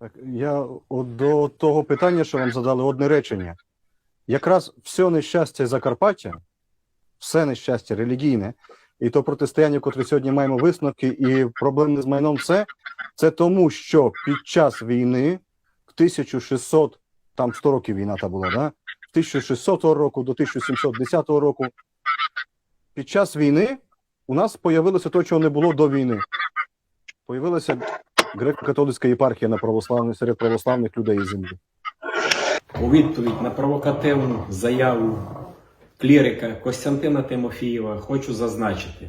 Так, я от до того питання, що вам задали, одне речення. Якраз все нещастя Закарпаття, все нещастя релігійне, і то протистояння, котре сьогодні маємо висновки, і проблеми з майном, все, це тому, що під час війни в 1600, там 100 років війна та була, да? з 1600 року до 1710 року, під час війни у нас появилося те, чого не було до війни. Появилася греко-католицька єпархія на православних серед православних людей землі. У відповідь на провокативну заяву клірика Костянтина Тимофієва хочу зазначити.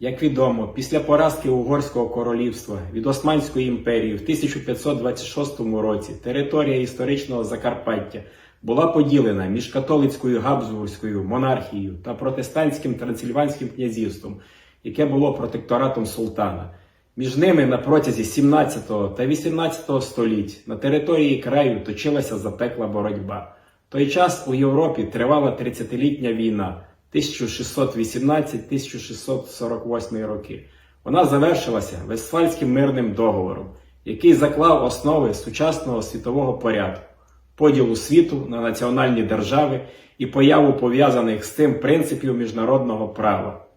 Як відомо, після поразки Угорського королівства від Османської імперії в 1526 році територія історичного Закарпаття була поділена між католицькою Габсбурзькою монархією та протестантським Трансильванським князівством, яке було протекторатом султана. Між ними на протязі 17 та 18 століть на території краю точилася запекла боротьба. В той час у Європі тривала 30-літня війна 1618-1648 роки. Вона завершилася Вестфальським мирним договором, який заклав основи сучасного світового порядку, поділу світу на національні держави і появу пов'язаних з цим принципів міжнародного права.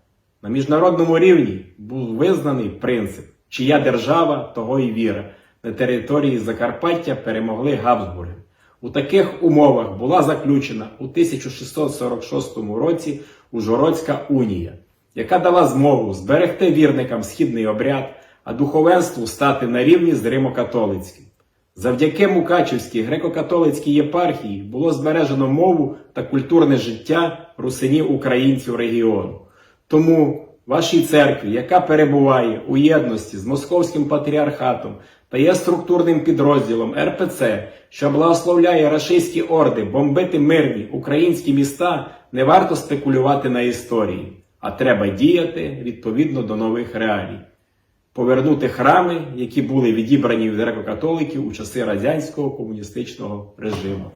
На міжнародному рівні був визнаний принцип, чия держава, того і віра. На території Закарпаття перемогли Габсбурги. У таких умовах була заключена у 1646 році Ужгородська унія, яка дала змогу зберегти вірникам східний обряд, а духовенству стати на рівні з Римо-католицьким. Завдяки Мукачівській греко-католицькій єпархії було збережено мову та культурне життя русинів українців регіону. Тому вашій церкві, яка перебуває у єдності з Московським патріархатом та є структурним підрозділом РПЦ, що благословляє рашистські орди бомбити мирні українські міста, не варто спекулювати на історії, а треба діяти відповідно до нових реалій. Повернути храми, які були відібрані від греко-католиків у часи радянського комуністичного режиму.